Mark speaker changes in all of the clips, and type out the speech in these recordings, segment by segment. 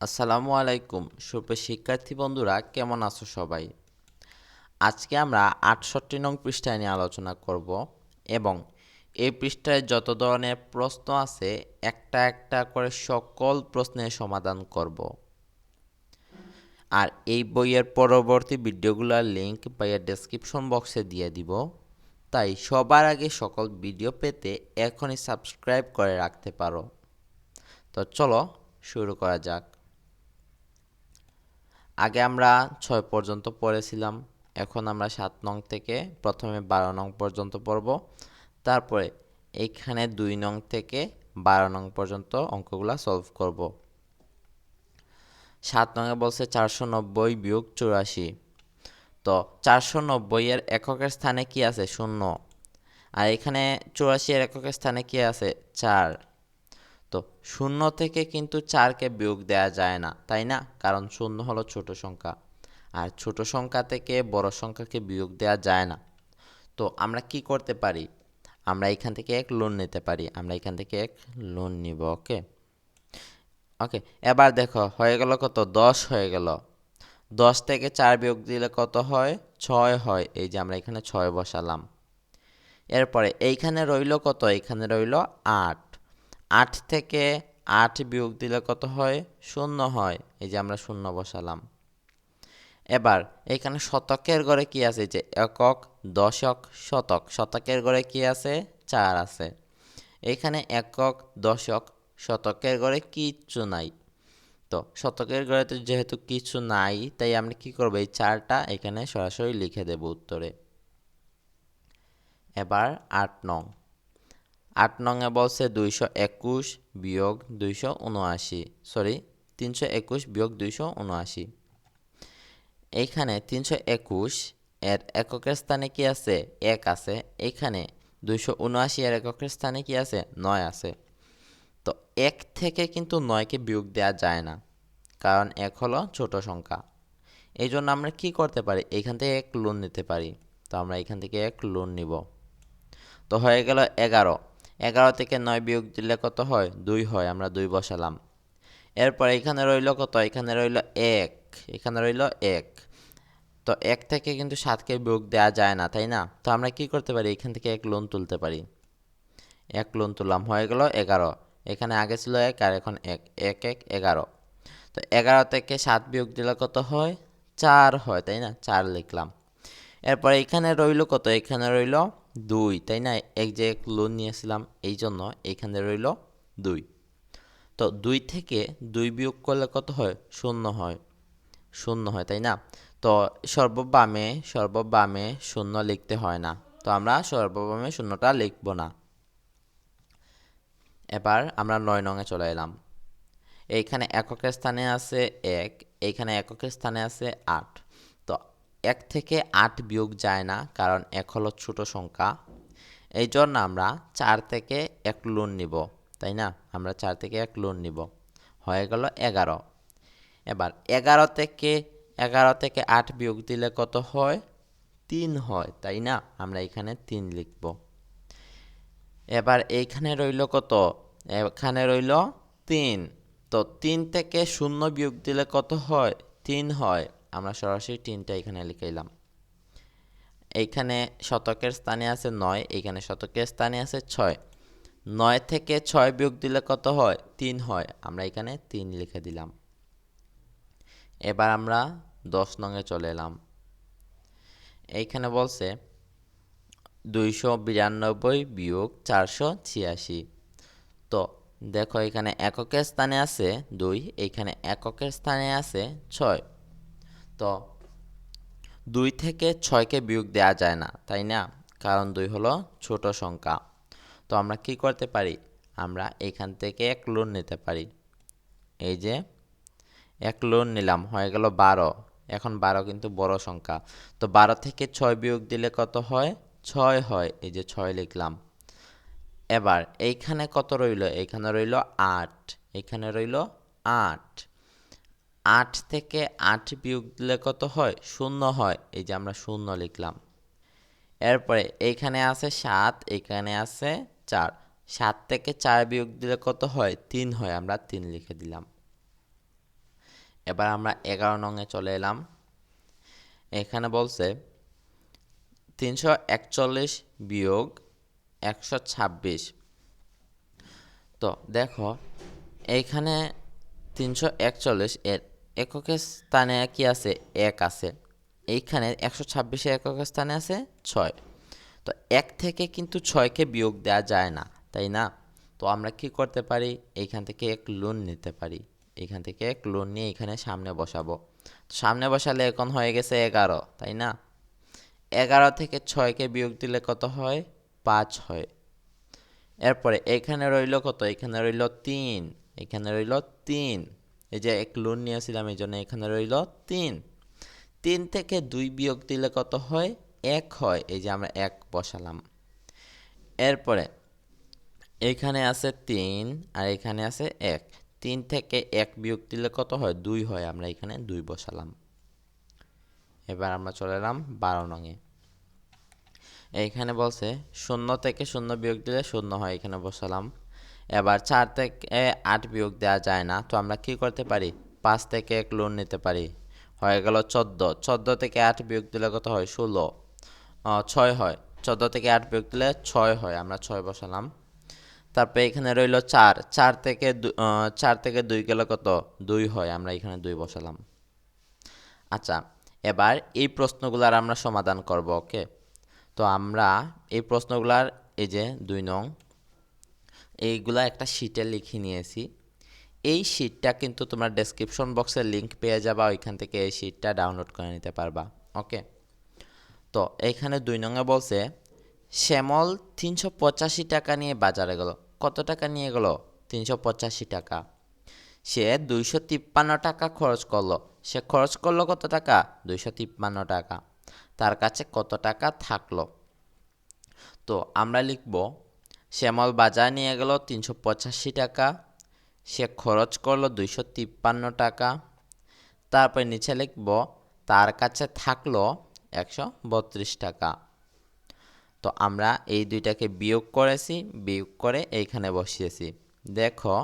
Speaker 1: আসসালামু আলাইকুম, সুপ্রিয় শিক্ষার্থী বন্ধুরা, কেমন আছো সবাই? আজকে আমরা আটষট্টি নং পৃষ্ঠায় নিয়ে আলোচনা করব এবং এই পৃষ্ঠায় যত ধরনের প্রশ্ন আছে, একটা একটা করে সকল প্রশ্নের সমাধান করব। আর এই বইয়ের পরবর্তী ভিডিওগুলোর লিংক বইয়ের ডেসক্রিপশন বক্সে দিয়ে দিব। তাই সবার আগে সকল ভিডিও পেতে এখনই সাবস্ক্রাইব করে রাখতে পারো। তো চলো শুরু করা যাক। আগে আমরা ছয় পর্যন্ত পড়েছিলাম, এখন আমরা সাত নং থেকে প্রথমে বারো নং পর্যন্ত পড়ব। তারপরে এইখানে দুই নং থেকে বারো নং পর্যন্ত অঙ্কগুলো সলভ করব। সাত নঙে বলছে চারশো নব্বই বিয়োগ চুরাশি। তো চারশো নব্বইয়ের এককের স্থানে কি আছে? শূন্য। আর এখানে চুরাশি এর এককের স্থানে কি আছে? চার। তো শূন্য থেকে কিন্তু চারকে বিয়োগ দেওয়া যায় না, তাই না? কারণ শূন্য হলো ছোট সংখ্যা। আর ছোট সংখ্যা থেকে বড় সংখ্যাকে বিয়োগ দেওয়া যায় না। তো আমরা কি করতে পারি? আমরা এখান থেকে এক লোন নিতে পারি। আমরা এখান থেকে এক লোন নিব, ওকে? ওকে, এবার দেখো, হয়ে গেল কত? দশ হয়ে গেল। দশ থেকে চার বিয়োগ দিলে কত হয়? ছয় হয়। এই যে আমরা এখানে ছয় বসালাম। এরপরে এইখানে রইল কত? এইখানে রইল আট। আট থেকে আট বিয়োগ দিলে কত হয়? শূন্য হয়। এই যে আমরা শূন্য বসালাম। এবার এখানে শতকের ঘরে কি আছে? যে একক, দশক, শতক। শতকের ঘরে কি আছে? চার আছে। এখানে একক, দশক, শতকের ঘরে কিচ্ছু নাই। তো শতকের ঘরে তো যেহেতু কিছু নাই, তাই আমরা কি করব? এই চারটা এখানে সরাসরি লিখে দেব উত্তরে। এবার আট নং। আট নংয়ে বলছে দুইশো একুশ বিয়োগ দুইশো উনআশি। সরি তিনশো একুশ বিয়োগ দুইশো উনআশি। এইখানে তিনশো একুশ এর এককের স্থানে কি আছে? এক আছে। এখানে দুইশো উনআশি এর এককের স্থানে কি আছে? নয় আছে। তো এক থেকে কিন্তু নয়কে বিয়োগ দেওয়া যায় না, কারণ এক হলো ছোট সংখ্যা। এই জন্য আমরা কি করতে পারি? এখান থেকে এক লোন নিতে পারি। তো আমরা এখান থেকে এক লোন নিব। তো হয়ে গেল এগারো। এগারো থেকে নয় বিয়োগ দিলে কত হয়? দুই হয়, আমরা দুই বসালাম। এরপর এখানে রইল কত? এখানে রইল এক, এখানে রইল এক। তো এক থেকে কিন্তু সাতকে বিয়োগ দেওয়া যায় না, তাই না? তো আমরা কি করতে পারি? এখান থেকে এক লোন তুলতে পারি। এক লোন তুললাম, হয়ে গেল এগারো। এখানে আগে ছিল এক, আর এখন এক এক এক, এগারো। তো এগারো থেকে সাত বিয়োগ দিলে কত হয়? চার হয়, তাই না? চার লিখলাম। এরপর এখানে রইল কত? এখানে রইল দুই, তাই না? এক যে এক লোন নিয়েছিলাম এই জন্য এখানে রইল দুই। তো দুই থেকে দুই বিয়োগ করলে কত হয়? শূন্য হয়। শূন্য হয়, তাই না? তো সর্ববামে সর্ববামে শূন্য লিখতে হয় না। তো আমরা সর্ববামে শূন্যটা লিখব না। এবার আমরা নয় নঙে চলে এলাম। এইখানে এককের স্থানে আছে এক, এইখানে এককের স্থানে আছে আট। এক থেকে আট বিয়োগ যায় না, কারণ এক হলো ছোট সংখ্যা। এই জন্য আমরা চার থেকে এক লোন নিব, তাই না? আমরা চার থেকে এক লোন নিব। হয়ে গেল এগারো। এবার এগারো থেকে এগারো থেকে আট বিয়োগ দিলে কত হয়? তিন হয়, তাই না? আমরা এখানে তিন লিখব। এবার এইখানে রইল কত? এখানে রইল তিন। তো তিন থেকে শূন্য বিয়োগ দিলে কত হয়? তিন হয়। আমরা সরাসরি তিনটা এখানে লিখাইলাম। এইখানে শতকের স্থানে আছে নয়, এইখানে শতকের স্থানে আছে ছয়। নয় থেকে ছয় বিয়োগ দিলে কত হয়? তিন হয়। আমরা এখানে তিন লিখে দিলাম। এবার আমরা দশ নঙে চলে এলাম। এইখানে বলছে দুইশো বিরানব্বই বিয়োগ চারশো ছিয়াশি। তো দেখো এখানে এককের স্থানে আছে দুই, এইখানে এককের স্থানে আছে ছয়। তো দুই থেকে ছয়কে বিয়োগ দেওয়া যায় না, তাই না? কারণ দুই হলো ছোট সংখ্যা। তো আমরা কি করতে পারি? আমরা এখান থেকে এক লোন নিতে পারি। এই যে এক লোন নিলাম, হয়ে গেল বারো। এখন বারো কিন্তু বড় সংখ্যা। তো বারো থেকে ছয় বিয়োগ দিলে কত হয়? ছয় হয়, এই যে ছয় লিখলাম। এবার এইখানে কত রইল? এইখানে রইল আট। এখানে রইল আট। আট থেকে আট বিয়োগ দিলে কত হয়? শূন্য হয়। এই যে আমরা শূন্য লিখলাম। এরপরে এইখানে আছে সাত, এখানে আছে চার। সাত থেকে চার বিয়োগ দিলে কত হয়? তিন হয়। আমরা তিন লিখে দিলাম। এবার আমরা এগারো নংয়ে চলে এলাম। এখানে বলছে তিনশো একচল্লিশ বিয়োগ একশো ছাব্বিশ। তো দেখো, এইখানে তিনশো একচল্লিশ এর এককের স্থানে কি আছে? এক আছে। এইখানে একশো ছাব্বিশে এককের স্থানে আছে ছয়। তো এক থেকে কিন্তু ছয়কে বিয়োগ দেওয়া যায় না, তাই না? তো আমরা কি করতে পারি? এইখান থেকে এক লোন নিতে পারি। এইখান থেকে এক লোন নিয়ে এখানে সামনে বসাবো। সামনে বসালে এখন হয়ে গেছে এগারো, তাই না? এগারো থেকে ছয়কে বিয়োগ দিলে কত হয়? পাঁচ হয়। এরপরে এখানে রইল কত? এখানে রইল তিন। এখানে রইল তিন। এই যে এক লোন নিয়েছিলাম এই জন্য এখানে রইল তিন। তিন থেকে দুই বিয়োগ দিলে কত হয়? এক হয়। এই যে আমরা এক বসালাম। এরপরে, এখানে আছে তিন আর এখানে আছে এক। তিন থেকে এক বিয়োগ দিলে কত হয়? দুই হয়। আমরা এখানে দুই বসালাম। এবার আমরা চলে এলাম বারো নঙে। এইখানে বলছে শূন্য থেকে শূন্য বিয়োগ দিলে শূন্য হয়। এখানে বসালাম। এবার চার থেকে আট বিয়োগ দেওয়া যায় না। তো আমরা কি করতে পারি? পাঁচ থেকে এক লোন নিতে পারি। হয়ে গেল চোদ্দ। চোদ্দ থেকে আট বিয়োগ দিলে কত হয়? ষোলো। ছয় হয়। চোদ্দ থেকে আট বিয়োগ দিলে ছয় হয়। আমরা ছয় বসালাম। তারপরে এখানে রইল চার। চার থেকে চার থেকে দুই গেলে কত? দুই হয়। আমরা এখানে দুই বসালাম। আচ্ছা এবার এই প্রশ্নগুলার আমরা সমাধান করব, ওকে? তো আমরা এই প্রশ্নগুলার এই যে দুই নং এইগুলা একটা শিটে লিখে নিয়েছি। এই শিটটা কিন্তু তোমরা ডেসক্রিপশন বক্সের লিঙ্ক পেয়ে যাবা, ওইখান থেকে এই শিটটা ডাউনলোড করে নিতে পারবা ওকে তো এইখানে দুই নঙে বলছে, শ্যামল তিনশো পঁচাশি টাকা নিয়ে বাজারে গেল। কত টাকা নিয়ে গেল? তিনশো পঁচাশি টাকা। সে দুইশো তিপ্পান্ন টাকা খরচ করল। সে খরচ করল কত টাকা? দুইশো তিপ্পান্ন টাকা। তার কাছে কত টাকা থাকল? তো আমরা লিখব শ্যামল বাজার নিয়ে গেল তিনশো পঁচাশি টাকা। সে খরচ করল দুইশো তিপ্পান্ন টাকা। তারপর নিচে লিখব, তার কাছে থাকল একশো বত্রিশ টাকা। তো আমরা এই দুইটাকে বিয়োগ করেছি, বিয়োগ করে এইখানে বসিয়েছি। দেখো,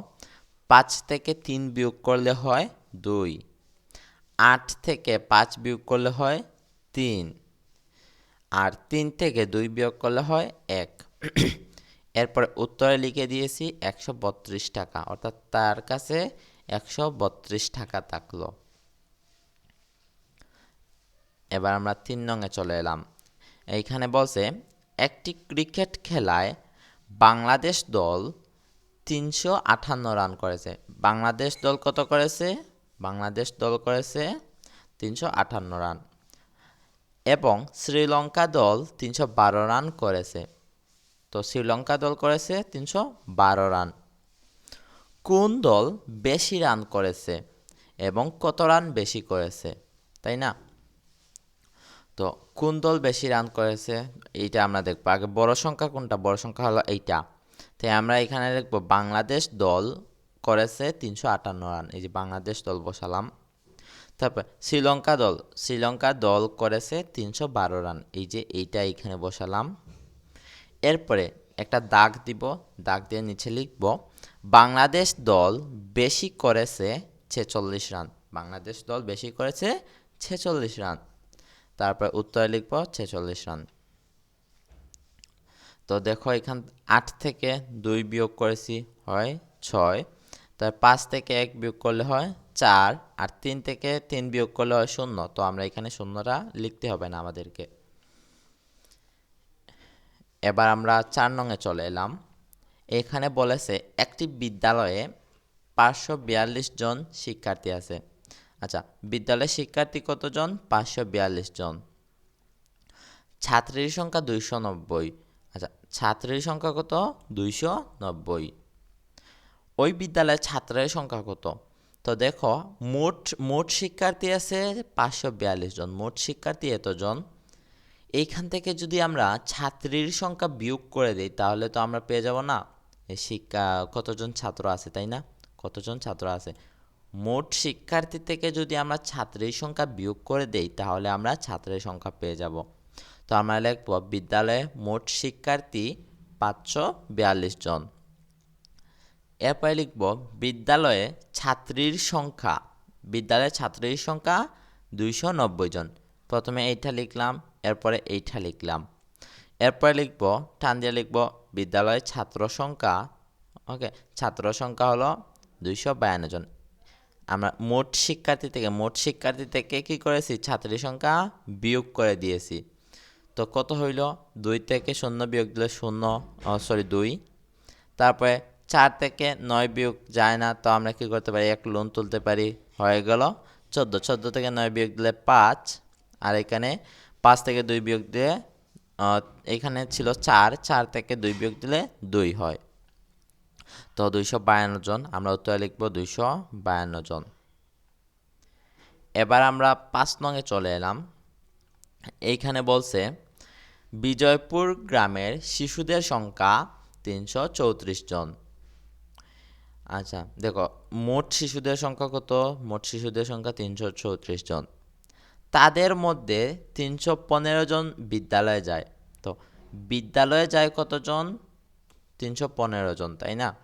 Speaker 1: পাঁচ থেকে তিন বিয়োগ করলে হয় দুই। আট থেকে পাঁচ বিয়োগ করলে হয় তিন। আর তিন থেকে দুই বিয়োগ করলে হয় এক। এরপরে উত্তরে লিখে দিয়েছি একশো বত্রিশ টাকা, অর্থাৎ তার কাছে একশো বত্রিশ টাকা থাকল। এবার আমরা তিন নঙে চলে এলাম। এইখানে বলছে, একটি ক্রিকেট খেলায় বাংলাদেশ দল তিনশো আটান্ন রান করেছে। বাংলাদেশ দল কত করেছে? বাংলাদেশ দল করেছে তিনশো আটান্ন রান। এবং শ্রীলঙ্কা দল তিনশো বারো রান করেছে। তো শ্রীলঙ্কা দল করেছে তিনশো বারো রান। কোন দল বেশি রান করেছে এবং কত রান বেশি করেছে, তাই না? তো কোন দল বেশি রান করেছে এইটা আমরা দেখব। আগে বড় সংখ্যা কোনটা? বড় সংখ্যা হলো এইটা। তাই আমরা এখানে দেখব বাংলাদেশ দল করেছে তিনশো আটান্ন রান। এই যে বাংলাদেশ দল বসালাম। তারপর শ্রীলঙ্কা দল। শ্রীলঙ্কা দল করেছে তিনশো বারো রান। এই যে এইটা এইখানে বসালাম। এরপরে একটা দাগ দিব, দাগ দিয়ে নিচে লিখব, বাংলাদেশ দল বেশি করেছে ছেচল্লিশ রান। বাংলাদেশ দল বেশি করেছে ছেচল্লিশ রান। তারপর উত্তরে লিখব ছেচল্লিশ রান। তো দেখো এখান আট থেকে দুই বিয়োগ করেছি, হয় ছয়। তার পাঁচ থেকে এক বিয়োগ করলে হয় চার, আর তিন থেকে তিন বিয়োগ করলে হয় শূন্য। তো আমরা এখানে শূন্যটা লিখতে হবে না আমাদেরকে। এবার আমরা চার নঙে চলে এলাম। এখানে বলেছে, একটি বিদ্যালয়ে পাঁচশো বিয়াল্লিশ জন শিক্ষার্থী আছে। আচ্ছা বিদ্যালয়ের শিক্ষার্থী কতজন? পাঁচশো বিয়াল্লিশ জন। ছাত্রীর সংখ্যা দুইশো নব্বই। আচ্ছা ছাত্রীর সংখ্যা কত? দুইশো নব্বই। ওই বিদ্যালয়ের ছাত্রের সংখ্যা কত? তো দেখো, মোট মোট শিক্ষার্থী আছে পাঁচশো বিয়াল্লিশ জন। মোট শিক্ষার্থী এতজন? এইখান থেকে যদি আমরা ছাত্রীর সংখ্যা বিয়োগ করে দিই, তাহলে তো আমরা পেয়ে যাব না? শিক্ষা, কতজন ছাত্র আছে, তাই না? কতজন ছাত্র আছে? মোট শিক্ষার্থী থেকে যদি আমরা ছাত্রীর সংখ্যা বিয়োগ করে দেই, তাহলে আমরা ছাত্রের সংখ্যা পেয়ে যাব। তো আমরা লিখব, বিদ্যালয়ে মোট শিক্ষার্থী পাঁচশো বিয়াল্লিশ জন। এরপরে লিখব, বিদ্যালয়ে ছাত্রীর সংখ্যা, বিদ্যালয়ে ছাত্রীর সংখ্যা দুইশো নব্বই জন। প্রথমে এইটা লিখলাম এরপরে এইটা লিখলাম। এরপরে লিখব, টান দিয়ে লিখব বিদ্যালয়ের ছাত্র সংখ্যা, ওকে, ছাত্র সংখ্যা হলো দুইশো বায়ান্ন জন। আমরা মোট শিক্ষার্থী থেকে, মোট শিক্ষার্থী থেকে কি করেছি? ছাত্রীর সংখ্যা বিয়োগ করে দিয়েছি। তো কত হইল? দুই থেকে শূন্য বিয়োগ দিলে শূন্য সরি দুই। তারপরে চার থেকে নয় বিয়োগ যায় না, তো আমরা কি করতে পারি? এক লোন তুলতে পারি। হয়ে গেল চোদ্দ চোদ্দ থেকে নয় বিয়োগ দিলে পাঁচ, আর এখানে পাঁচ থেকে দুই বিয়োগ আহ, এখানে ছিল চার চার থেকে দুই বিয়োগ দিলে দুই হয়। তো দুইশো বায়ান্ন জন আমরা উত্তরে লিখব দুইশো বায়ান্ন জন। এবার আমরা পাঁচ নঙে চলে এলাম। এইখানে বলছে বিজয়পুর গ্রামের শিশুদের সংখ্যা তিনশো চৌত্রিশ জন। আচ্ছা দেখো মোট শিশুদের সংখ্যা কত? মোট শিশুদের সংখ্যা তিনশো চৌত্রিশ জন। তাদের মধ্যে তিনশো পনেরো জন বিদ্যালয়ে যায়। তো বিদ্যালয়ে যায় কতজন? তিনশো পনেরো জন, তাই না?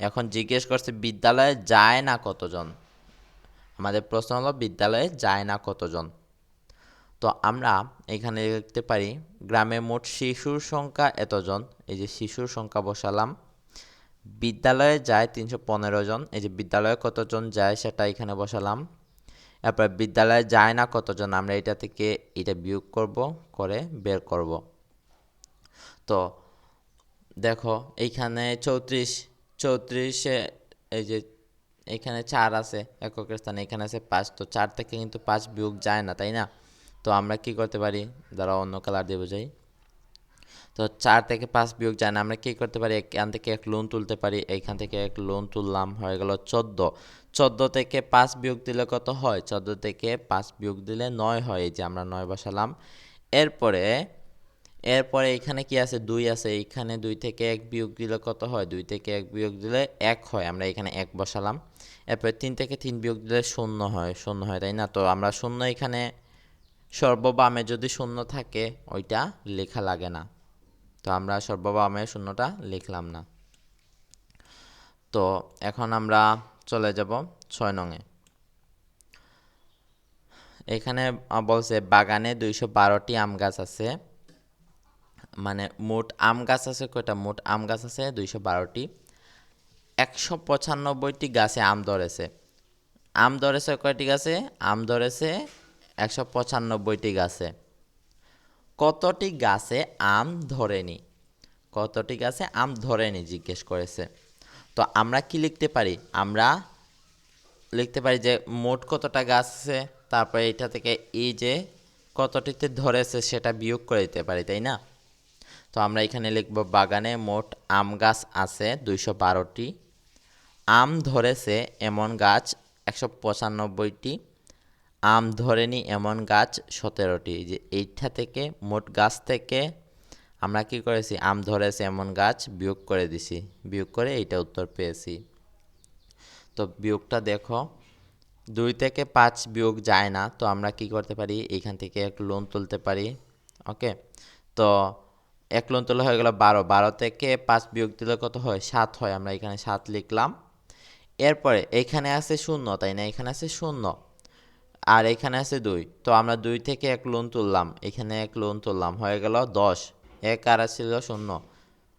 Speaker 1: এখন জিজ্ঞেস করছে, বিদ্যালয়ে যায় না কতজন? আমাদের প্রশ্ন হলো, বিদ্যালয়ে যায় না কতজন? তো আমরা এখানে লিখতে পারি, গ্রামে মোট শিশুর সংখ্যা এতজন? এই যে শিশুর সংখ্যা বসালাম। বিদ্যালয়ে যায় তিনশো পনেরো জন। এই যে বিদ্যালয়ে কতজন যায় সেটা এখানে বসালাম। এরপর বিদ্যালয়ে যায় না কতজন, আমরা এটা থেকে এটা বিয়োগ করব, করে বের করব। তো দেখো, এইখানে চৌত্রিশ, চৌত্রিশে এই যে এখানে চার আছে, এককের স্থানে এখানে আছে পাঁচ, তো চার থেকে কিন্তু পাঁচ বিয়োগ যায় না, তাই না? তো আমরা কি করতে পারি? দ্বারা অন্য কালার দিয়ে বোঝাই। তো চার থেকে পাঁচ বিয়োগ যায় না, আমরা কি করতে পারি? এখান থেকে এক লোন তুলতে পারি, এইখান থেকে এক লোন তুললাম, হয়ে গেল চোদ্দ। চোদ্দ থেকে পাঁচ বিয়োগ দিলে কত হয়? চোদ্দ থেকে পাঁচ বিয়োগ দিলে নয় হয়। এই যে আমরা নয় বসালাম। এরপরে এরপরে এখানে কি আছে? দুই আছে। এইখানে দুই থেকে এক বিয়োগ দিলে কত হয়? দুই থেকে এক বিয়োগ দিলে এক হয়। আমরা এখানে এক বসালাম। এরপরে তিন থেকে তিন বিয়োগ দিলে শূন্য হয়। শূন্য হয়, তাই না? তো আমরা শূন্য এখানে সর্ববামে যদি শূন্য থাকে, ওইটা লেখা লাগে না। তো আমরা সর্ববামে শূন্যটা লিখলাম না। তো এখন আমরা চলে যাব ছয় নঙে। এখানে বলছে বাগানে দুইশো বারোটি আম গাছ আছে। মানে মোট আম গাছ আছে, কয়টা? মোট আম গাছ আছে দুইশো বারোটি। একশো পঁচানব্বইটি গাছে আম ধরেছে। আম ধরেছে কয়টি গাছে? আম ধরেছে একশো পঁচানব্বইটি গাছে। কতটি গাছে আম ধরেনি? কতটি গাছে আম ধরেনি, জিজ্ঞেস করেছে। তো আমরা কি লিখতে পারি? আমরা লিখতে পারি যে মোট কতটা গাছ আছে, তারপরে এটা থেকে এই যে কতটিতে ধরেছে সেটা বিয়োগ করে দিতে পারি, তাই না? তো আমরা এখানে লিখব বাগানে মোট আম গাছ আছে দুইশো বারোটি, আম ধরেছে এমন গাছ একশো পঁচানব্বইটি, আম ধরেনি এমন গাছ সতেরোটি। যে এইটা থেকে মোট গাছ থেকে আমরা কি করেছি? আম ধরেছে এমন গাছ, বিয়োগ করে দিছি। বিয়োগ করে এইটা উত্তর পেয়েছি। তো বিয়োগটা দেখো, দুই থেকে পাঁচ বিয়োগ যায় না, তো আমরা কি করতে পারি? এখান থেকে এক লোন তুলতে পারি। ওকে? তো এক লোন তোলা হয়ে গেল বারো। বারো থেকে পাঁচ বিয়োগ দিলে কত হয়? সাত হয়। আমরা এখানে সাত লিখলাম। এরপরে এইখানে আছে শূন্য, তাই না? এখানে আছে শূন্য আর এখানে আছে দুই। তো আমরা দুই থেকে এক লোন তুললাম। এখানে এক লোন তুললাম। হয়ে গেল দশ। এক আর ছিল শূন্য।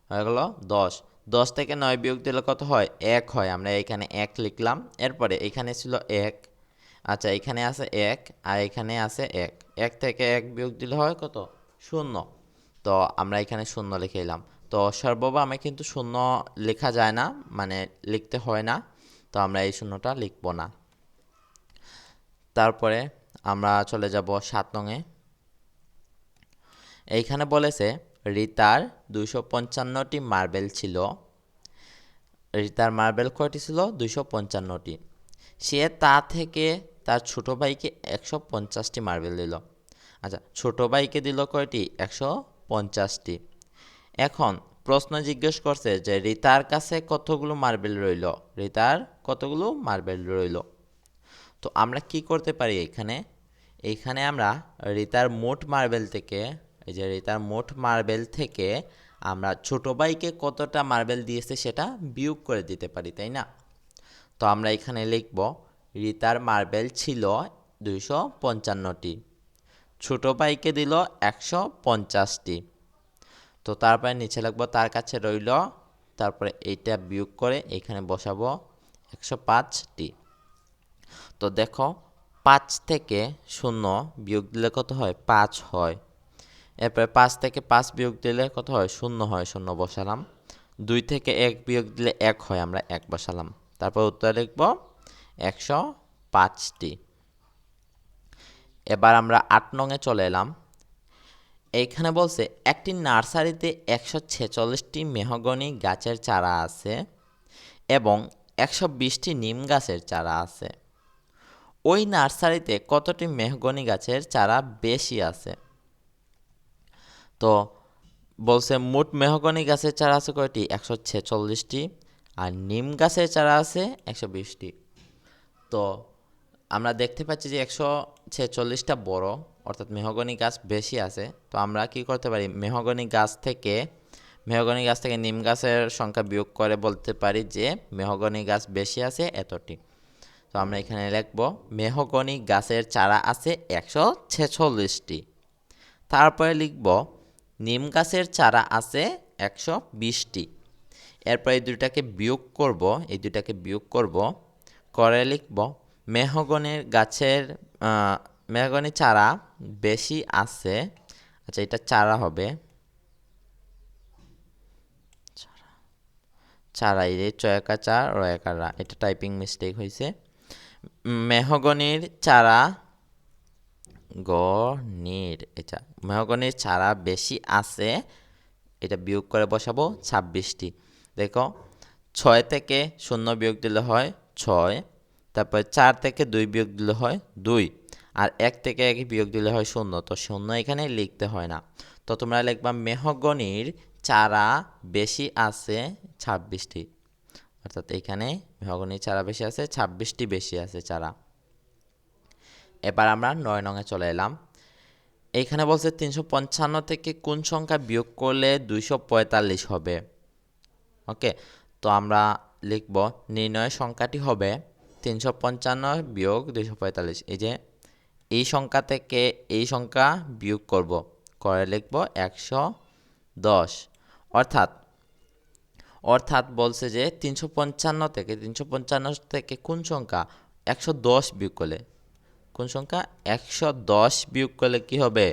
Speaker 1: হয়ে গেল দশ। দশ থেকে নয় বিয়োগ দিলে কত হয়? এক হয়। আমরা এখানে এক লিখলাম। এরপরে এখানে ছিল এক। আচ্ছা এখানে আছে এক আর এখানে আছে এক। এক থেকে এক বিয়োগ দিলে হয় কত? শূন্য। তো আমরা এখানে শূন্য লিখে এলাম। তো সর্ববামে কিন্তু শূন্য লেখা যায় না মানে লিখতে হয় না। তো আমরা এই শূন্যটা লিখব না। তারপরে আমরা চলে যাব সাত নঙে এইখানে বলেছে রিতার দুইশো পঞ্চান্নটি মার্বেল ছিল। রিতার মার্বেল কয়টি ছিল? দুইশো পঞ্চান্নটি। সে তা থেকে তার ছোট ভাইকে একশো পঞ্চাশটি মার্বেল দিল। আচ্ছা ছোট ভাইকে দিল কয়টি? একশো পঞ্চাশটি। এখন প্রশ্ন জিজ্ঞেস করছে যে, রিতার কাছে কতগুলো মার্বেল রইল? রিতার কতগুলো মার্বেল রইল? তো আমরা কি করতে পারি এখানে? এইখানে আমরা রিতার মোট মার্বেল থেকে এই যে রিতার মোট মার্বেল থেকে আমরা ছোট ভাইকে কতটা মার্বেল দিয়েছে সেটা বিয়োগ করে দিতে পারি, তাই না? তো আমরা এখানে লিখব, রিতার মার্বেল ছিল দুইশো পঞ্চান্নটি, ছোট ভাইকে দিল একশো পঞ্চাশটি। তো তারপরে নিচে লিখব, তার কাছে রইল। তারপরে এইটা বিয়োগ করে এখানে বসাবো একশো পাঁচটি। তো দেখো, পাঁচ থেকে শূন্য বিয়োগ দিলে কত হয়? পাঁচ হয়। এরপরে পাঁচ থেকে পাঁচ বিয়োগ দিলে কত হয়? শূন্য হয়, শূন্য বসালাম। দুই থেকে এক বিয়োগ দিলে এক হয়, আমরা এক বসালাম। তারপর উত্তর লিখব একশো পাঁচটি। এবার আমরা আট নঙে চলে এলাম। এইখানে বলছে, একটি নার্সারিতে একশো ছেচল্লিশটি মেহগনি গাছের চারা আছে এবং একশো বিশটি নিম গাছের চারা আছে। ওই নার্সারিতে কতটি মেহগনি গাছের চারা বেশি আছে? তো বলছে, মোট মেহগনি গাছের চারা আছে কয়টি? একশো ছেচল্লিশটি আর নিম গাছের চারা আছে একশো বিশটি। তো আমরা দেখতে পাচ্ছি যে একশো ছেচল্লিশটা বড়, অর্থাৎ মেহগনি গাছ বেশি আছে। তো আমরা কি করতে পারি? মেহগনি গাছ থেকে, মেহগনি গাছ থেকে নিম গাছের সংখ্যা বিয়োগ করে বলতে পারি যে মেহগনি গাছ বেশি আছে এতটি। তো আমরা এখানে লিখব, মেহগনি গাছের চারা আছে একশো ছেচল্লিশটি। তারপরে লিখব নিম গাছের চারা আছে একশো বিশটি। এরপর এই দুটাকে বিয়োগ করব এই দুটাকে বিয়োগ করব করে লিখব মেহগনের গাছের আহ, মেহগনি চারা বেশি আছে আচ্ছা এটা চারা হবে। চারা এই চয়কা চার রয়কারা এটা টাইপিং মিস্টেক হয়েছে মেহগনির চারা গনির। এটা মেহগনির চারা বেশি আছে, এটা বিয়োগ করে বসাবো ছাব্বিশটি। দেখো, ছয় থেকে শূন্য বিয়োগ দিলে হয় ছয়, তারপর চার থেকে দুই বিয়োগ দিলে হয় দুই, আর এক থেকে এক বিয়োগ দিলে হয় শূন্য। তো শূন্য এখানে লিখতে হয় না। তো তোমরা লিখবা মেহগনির চারা বেশি আছে ছাব্বিশটি। অর্থাৎ এখানে মেহগনির চারা বেশি আছে, ছাব্বিশটি বেশি আছে চারা। এবার আমরা নয় নঙে চলে এলাম। এইখানে বলছে তিনশো পঞ্চান্ন থেকে কোন সংখ্যা বিয়োগ করলে দুইশো পঁয়তাল্লিশ হবে? ওকে, তো আমরা লিখব নির্ণয় সংখ্যাটি হবে তিনশো পঞ্চান্ন বিয়োগ দুইশো পঁয়তাল্লিশ। এই যে, এই সংখ্যা থেকে এই সংখ্যা বিয়োগ করব। করে লিখব একশো দশ। অর্থাৎ অর্থাৎ বলছে যে তিনশো পঞ্চান্ন থেকে, তিনশো পঞ্চান্ন থেকে কোন সংখ্যা একশো দশ বিয়োগ করলে কোন সংখ্যা? একশো দশ বিয়োগ করলে কি হবে?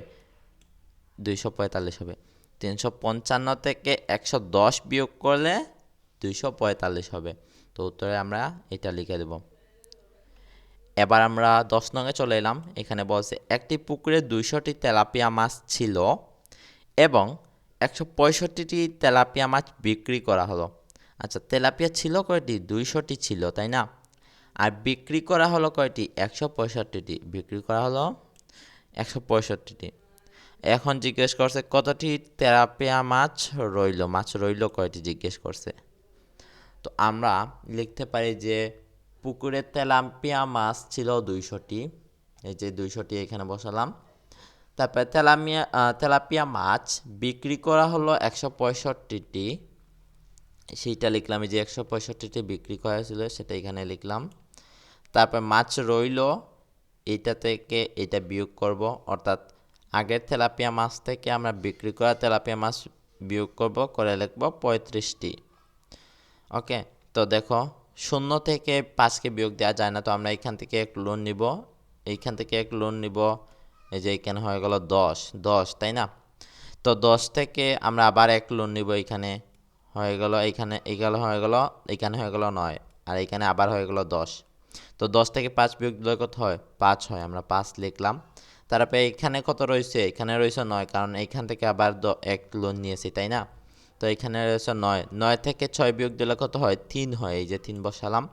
Speaker 1: দুইশো পঁয়তাল্লিশ হবে। তিনশো পঞ্চান্ন থেকে একশো দশ বিয়োগ করলে দুইশো পঁয়তাল্লিশ হবে। তো উত্তরে আমরা এটা লিখে দেব। এবার আমরা দশ নঙে চলে এলাম। এখানে বলছে, একটি পুকুরে দুইশোটি তেলাপিয়া মাছ ছিল এবং একশো পঁয়ষট্টিটি তেলাপিয়া মাছ বিক্রি করা হলো। আচ্ছা তেলাপিয়া ছিল কয়টি? দুইশোটি ছিল, তাই না? আর বিক্রি করা হলো কয়টি? একশো পঁয়ষট্টিটি। বিক্রি করা হলো একশো পঁয়ষট্টিটি। এখন জিজ্ঞেস করছে, কতটি তেলাপিয়া মাছ রইল? মাছ রইল কয়টি? জিজ্ঞেস করছে। তো আমরা লিখতে পারি যে পুকুরে তেলাপিয়া মাছ ছিল দুইশোটি। এই যে দুইশোটি এখানে বসালাম। তারপরে তেলামিয়া তেলাপিয়া মাছ বিক্রি করা হলো একশো পঁয়ষট্টিটি। সেইটা লিখলাম, এই যে একশো পঁয়ষট্টিটি বিক্রি করা হয়েছিল, সেটা এখানে লিখলাম। তারপর মাছ রইল, এইটা থেকে এটা বিয়োগ করব। অর্থাৎ আগের তেলাপিয়া মাছ থেকে আমরা বিক্রি করা তেলাপিয়া মাছ বিয়োগ করব, করে লিখব পঁয়ত্রিশটি। ওকে, তো দেখো, শূন্য থেকে পাঁচকে বিয়োগ দেওয়া যায় না, তো আমরা এখান থেকে এক লোন নিব। এইখান থেকে এক লোন নিব, এই যে এখানে হয়ে গেল দশ দশ, তাই না? তো দশ থেকে আমরা আবার এক লোন নিব, এখানে হয়ে গেল এইখানে এইগুলো হয়ে গেল, এখানে হয়ে গেল নয়, আর এখানে আবার হয়ে গেল দশ। তো দশ থেকে পাঁচ বিয়োগ দিলে কত হয়? পাঁচ হয়। আমরা পাঁচ লিখলাম। তারপরে এখানে কত রয়েছে? এখানে রয়েছে নয়, কারণ এইখান থেকে আবার এক লোন নিয়েছি, তাই না? তো এখানে রয়েছে নয়। নয় থেকে ছয় বিয়োগ দিলে কত হয়? তিন হয়। এই যে তিন বসালাম।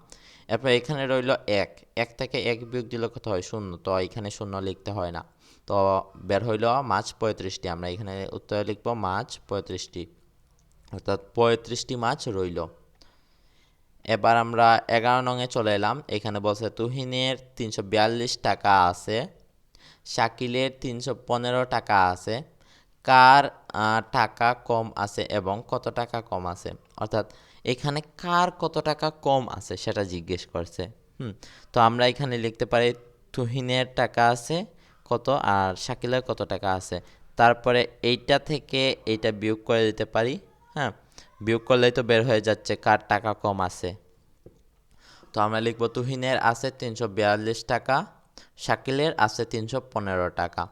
Speaker 1: এরপর এখানে রইল এক। এক থেকে এক বিয়োগ দিলে কত হয়? শূন্য। তো এখানে শূন্য লিখতে হয় না। তো বের হইল মাছ পঁয়ত্রিশটি। আমরা এখানে উত্তরে লিখব মাছ পঁয়ত্রিশটি। অর্থাৎ পঁয়ত্রিশটি মাছ রইল। এবার আমরা এগারো নংয়ে চলে এলাম। এখানে বলছে, তুহিনের তিনশো বিয়াল্লিশ টাকা আছে, শাকিলের তিনশো পনেরো টাকা আছে, কার টাকা কম আছে এবং কত টাকা কম আছে? অর্থাৎ এখানে কার কত টাকা কম আছে সেটা জিজ্ঞেস করছে। হুম, তো আমরা এখানে লিখতে পারি, তুহিনের টাকা আছে কত আর শাকিলের কত টাকা আছে? তারপরে এইটা থেকে এইটা বিয়োগ করে দিতে পারি হ্যাঁ? বিয়োগ করলেই তো বের হয়ে যাচ্ছে, কার টাকা কম আছে? তো আমরা লিখব তুহিনের আছে তিনশো বিয়াল্লিশ টাকা, শাকিলের আছে তিনশো পনেরো টাকা।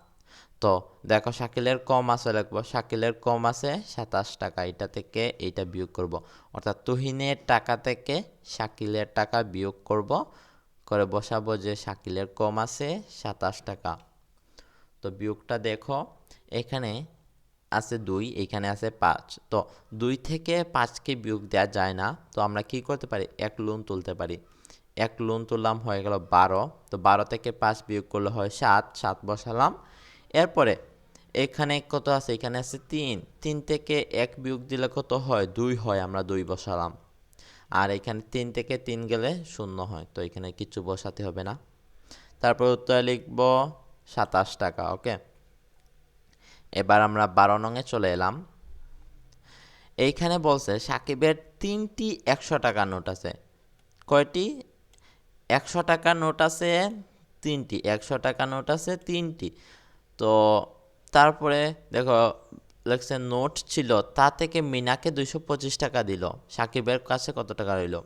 Speaker 1: তো দেখো শাকিলের কম আছে, লিখব শাকিলের কম আছে সাতাশ টাকা এটা থেকে এইটা বিয়োগ করব। অর্থাৎ তুহিনের টাকা থেকে শাকিলের টাকা বিয়োগ করব, করে বসাবো যে শাকিলের কম আছে সাতাশ টাকা। তো বিয়োগটা দেখো, এখানে আছে দুই, এখানে আছে পাঁচ। তো দুই থেকে পাঁচকে বিয়োগ দেওয়া যায় না। তো আমরা কি করতে পারি? এক লোন তুলতে পারি। এক লোন তুললাম, হয়ে গেল বারো। তো বারো থেকে পাঁচ বিয়োগ করলে হয় সাত সাত বসালাম। এরপরে এখানে কত আছে? এখানে আছে তিন। তিন থেকে এক বিয়োগ দিলে কত হয়? দুই হয়, আমরা দুই বসালাম। আর এখানে তিন থেকে তিন গেলে শূন্য হয়। তো এখানে কিছু বসাতে হবে না। তারপর উত্তরে লিখব সাতাশ টাকা, ওকে? এবার আমরা বারো নঙে চলে এলাম। এইখানে বলছে, সাকিবের তিনটি একশো টাকার নোট আছে। কয়টি? একশো টাকার নোট আছে তিনটি, একশো টাকার নোট আছে তিনটি। তো তারপরে দেখো, লেখছে নোট ছিল, তা থেকে মিনাকে দুইশো পঁচিশ টাকা দিল। সাকিবের কাছে কত টাকা রইল?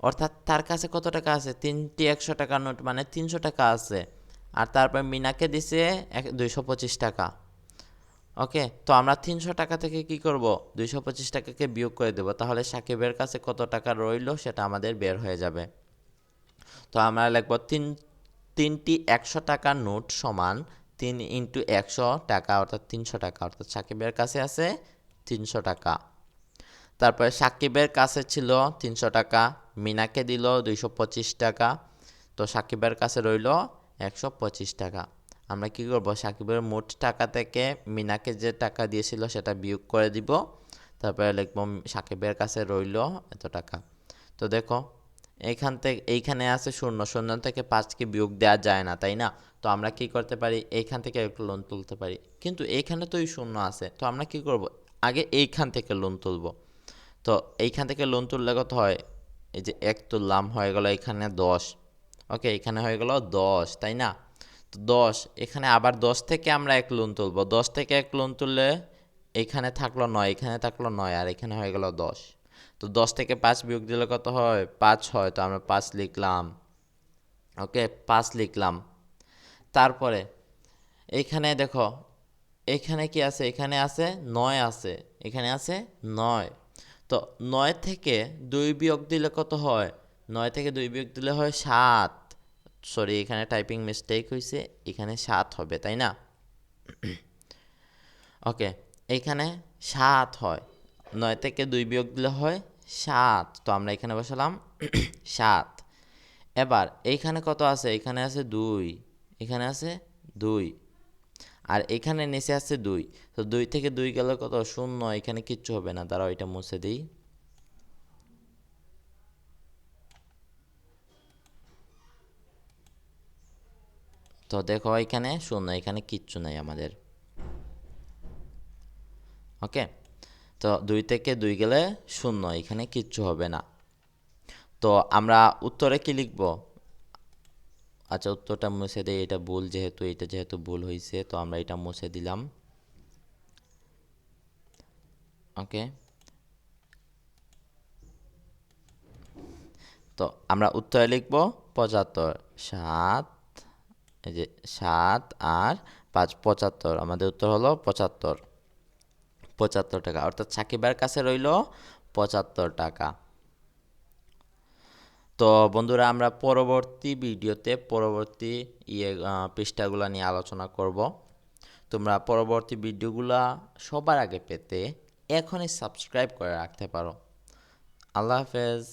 Speaker 1: অর্থাৎ তার কাছে কত টাকা আছে? তিনটি একশো টাকার নোট মানে তিনশো টাকা আছে। আর তারপর মিনাকে দিছে এক দুইশো পঁচিশ টাকা। ওকে, তো আমরা তিনশো টাকা থেকে কি করব? দুইশো পঁচিশ টাকাকে বিয়োগ করে দেব। তাহলে সাকিবের কাছে কত টাকা রইল সেটা আমাদের বের হয়ে যাবে। তো আমরা লিখব তিন তিনটি একশো টাকার নোট সমান তিন ইন্টু একশো টাকা, অর্থাৎ তিনশো টাকা। অর্থাৎ সাকিবের কাছে আছে তিনশো টাকা। তারপরে সাকিবের কাছে ছিল তিনশো টাকা, মিনাকে দিল দুইশো পঁচিশ টাকা। তো সাকিবের কাছে রইল একশো পঁচিশ টাকা। আমরা কি করব? সাকিবের মোট টাকা থেকে মিনাকে যে টাকা দিয়েছিল সেটা বিয়োগ করে দিব। তারপরে লিখব, সাকিবের কাছে রইল এত টাকা। তো দেখো এইখান থেকে এইখানে আছে শূন্য। শূন্য থেকে পাঁচকে বিয়োগ দেওয়া যায় না, তাই না? তো আমরা কি করতে পারি? এইখান থেকে একটু লোন তুলতে পারি। কিন্তু এইখানে তো এই শূন্য আছে। তো আমরা কি করব? আগে এইখান থেকে লোন তুলব। তো এইখান থেকে লোন তুললে কত হয়? এই যে এক তুললাম, হয়ে গেল এখানে দশ। ওকে, এখানে হয়ে গেল দশ, তাই না? তো দশ, এখানে আবার দশ থেকে আমরা এক লোন তুলব। দশ থেকে এক লোন তুললে এখানে থাকল নয়, এখানে থাকল নয়, আর এখানে হয়ে গেল দশ। তো দশ থেকে পাঁচ বিয়োগ দিলে কত হয়? পাঁচ হয়, তো আমরা পাঁচ লিখলাম। ওকে, পাঁচ লিখলাম। তারপরে এইখানে দেখো, এখানে কি আছে? এখানে আছে নয় আছে, এখানে আছে নয়। তো নয় থেকে দুই বিয়োগ দিলে কত হয়? নয় থেকে দুই বিয়োগ দিলে হয় সাত। সরি, এখানে টাইপিং মিস্টেক হয়েছে এখানে সাত হবে, তাই না? ওকে এখানে সাত হয়। নয় থেকে দুই বিয়োগ দিলে হয় সাত। তো আমরা এখানে বসালাম সাত। এবার এইখানে কত আছে? এখানে আছে দুই। এখানে আছে দুই। আর এখানে নিচে আছে দুই। তো দুই থেকে দুই গেলে কত? শূন্য। এখানে কিচ্ছু হবে না। তারা ওইটা মুছে দিই। তো দেখো এখানে, শূন্য, এখানে কিচ্ছু নাই আমাদের। ওকে? তো দুই থেকে দুই গেলে শূন্য, এখানে কিচ্ছু হবে না। তো আমরা উত্তরে কি লিখব? আচ্ছা উত্তরটা মুছে দিই, এটা ভুল যেহেতু, এটা যেহেতু ভুল হয়েছে তো আমরা এটা মুছে দিলাম। ওকে? তো আমরা উত্তরে লিখব পঁচাত্তর, সাত এই যে সাত আর পাঁচ, পঁচাত্তর। আমাদের উত্তর হলো পঁচাত্তর। পঁচাত্তর টাকা। অর্থাৎ সাকিবের কাছে রইল পঁচাত্তর টাকা। তো বন্ধুরা, আমরা পরবর্তী ভিডিওতে পরবর্তী ইয়ে পৃষ্ঠাগুলো নিয়ে আলোচনা করব। তোমরা পরবর্তী ভিডিওগুলা সবার আগে পেতে এখনই সাবস্ক্রাইব করে রাখতে পারো। আল্লাহ হাফেজ।